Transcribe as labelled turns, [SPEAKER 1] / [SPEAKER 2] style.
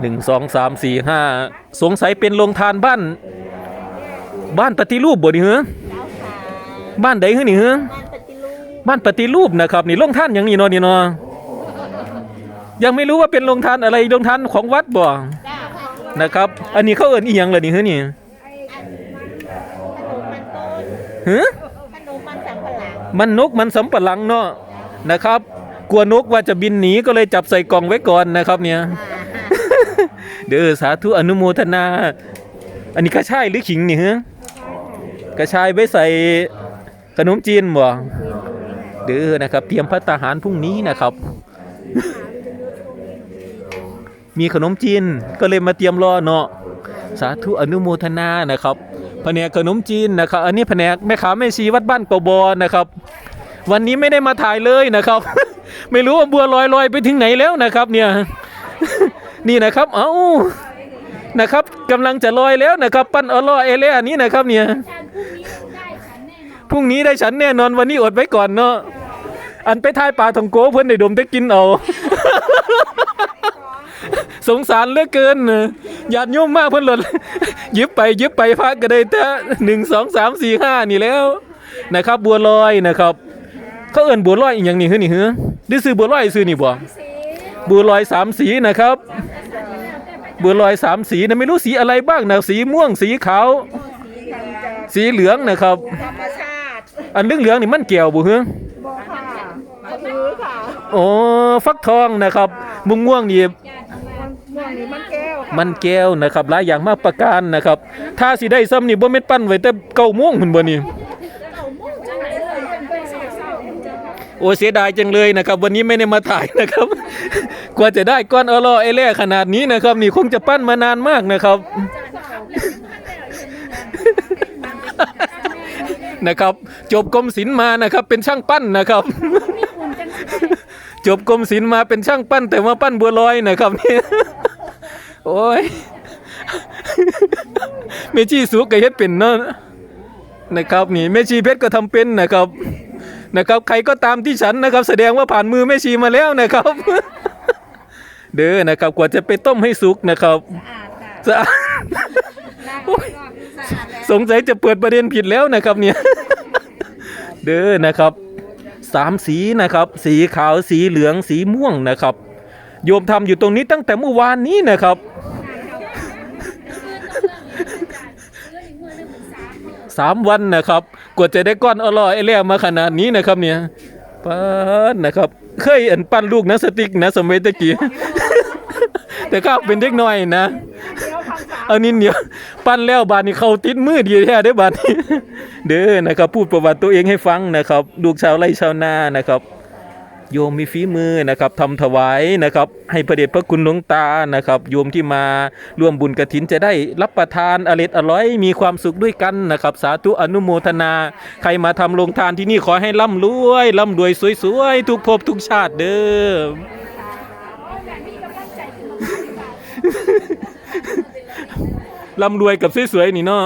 [SPEAKER 1] หนึ่งสองสามสี่ห้าสงสัยเป็นโรงทานบ้าน บ้านปฏิรูปบ่นี่เหรอ
[SPEAKER 2] เจ้าค่ะ
[SPEAKER 1] บ้านใดเหรอนี่เหรอ
[SPEAKER 2] บ้านปฏิรูป
[SPEAKER 1] บ้านปฏิรูปนะครับนี่โรงทานอย่างนี้เนาะนี่เนาะยังไม่รู้ว่าเป็นโรงทานอะไรโรงทานของวัดบ่
[SPEAKER 2] เจ้าค่ะ
[SPEAKER 1] นะครับ อันนี้เขาเอิ้นอีหยังล่ะนี่เหรอนี่
[SPEAKER 2] ขนมมันต้น
[SPEAKER 1] ฮะ
[SPEAKER 2] ขนมมันสัมปะหลัง
[SPEAKER 1] มันนกมันสำปะหลังเนาะนะครับ กลัวนกว่าจะบินหนีก็เลยจับใส่กล่องไว้ก่อนนะครับเนี่ย เด้อสาธุอนุโมทนา อันนี้กระชายหรือขิงนี่ฮะกระชายไว้ใส่ขนมจีนบ่เด้อนะครับเตรียมพัตาหารพรุ่งนี้นะครับ มีขนมจีนก็เลยมาเตรียมรอเนาะสาธุอนุโมทนานะครับแผนกขนมจีนนะครับ อันนี้แผนกแม่ค้าแม่ชีวัดบ้านกบอนะครับ วันนี้ไม่ได้มาถ่ายเลยนะครับ ไม่รู้ว่าบัวลอยลอยไปถึงไหนแล้วนะครับ เนี่ย นี่นะครับ เอ้านะครับกำลังจะลอยแล้วนะครับ ปั้นออลอเอเล่อันนี้นะครับเนี่ยพรุ่งนี้ได้ฉันแน่นอนวันนี้อดไว้ก่อนเนาะอันไปทายปลาทองโก้เพิ่อนได้ดมได้กินเอาสงสารเหลือเกินหยาดโยมมากเพิ่อนหล่นยิบไปยิบไปพักก็ได้แต่หนึ่งสองสามสี่ห้านี่แล้วนะครับ บัวลอยนะครับเขาเอิ้นบัวลอยอีกอย่างนี้คือนี่เหรอได้ซื้อบัวลอยซื้อนี่บ่บัวลอยสามสีนะครับ บัวลอยสามสีนะไม่รู้สีอะไรบ้างนะสีม่วงสีขาว สีเหลืองนะครับ
[SPEAKER 2] ธรรมชาติ
[SPEAKER 1] อันเหลืองเหลืองๆนี่มันแก้วบ่เหรอ
[SPEAKER 2] บ่ค่ะถือค่ะ
[SPEAKER 1] โอ้ฟักทองนะครับมุงม่วงนี่
[SPEAKER 2] ม่วงนี่มันแก้วค่ะ
[SPEAKER 1] มันแก้วนะครับหลายอย่างมากประการนะครับ ถ้าสิได้ซ้ำนี่บ่แม่นปั้นไว้แต่เก้าโมงพุ่นบ่นี่ โอ้เสียดายจังเลยนะครับ วันนี้ไม่ได้มาถ่ายนะครับ กว่าจะได้ก้อนอลอไอแล่ขนาดนี้นะครับ นี่คงจะปั้นมานานมากนะครับ นะครับ จบกรมศิลป์มานะครับ เป็นช่างปั้นนะครับจบกรมศิลป์มาเป็นช่างปั้น แต่ว่าปั้นบัวลอยนะครับนี่โอ้ยเมชีสุกก็เฮ็ดเป็นเนาะนะครับนี่เมชีเพชรก็ทำเป็นนะครับ นะครับ ใครก็ตามที่ฉันนะครับ แสดงว่าผ่านมือแม่ชีมาแล้วนะครับ เด้อนะครับกว่าจะไปต้มให้สุกนะครับสะอาดโอ้ยสงสัยจะเปิดประเด็นผิดแล้วนะครับเนี่ย เด้อนะครับสามสีนะครับ สีขาวสีเหลืองสีม่วงนะครับ โยมทำอยู่ตรงนี้ตั้งแต่เมื่อวานนี้นะครับ สามวันนะครับกว่าจะได้ก้อนอร่อยแล่มาขนาดนี้นะครับเนี่ยป้นนะครับ เคยเอ็นปั้นลูกนะสติกนะสมัยตะกี้แต่ก็เป็นเด็กน้อยนะเอานินเดียวปั้นแล้วบาดนี้เขาติดมือดีแท้ได้บาดนี้ เด้อนะครับ พูดประวัติตัวเองให้ฟังนะครับ ลูกชาวไร่ชาวนานะครับ โยมมีฝีมือนะครับทำถวายนะครับ ให้พระเดชพระคุณหลวงตานะครับ โยมที่มาร่วมบุญกระถินจะได้รับประทานอร็ดอร่อยมีความสุขด้วยกันนะครับ สาธุอนุโมทนา ใครมาทำโรงทานที่นี่ขอให้ร่ำรวยร่ำรวยสวยๆ ทุกภพทุกชาติเด้อร่ำรวยกับสวยๆนี่เนาะ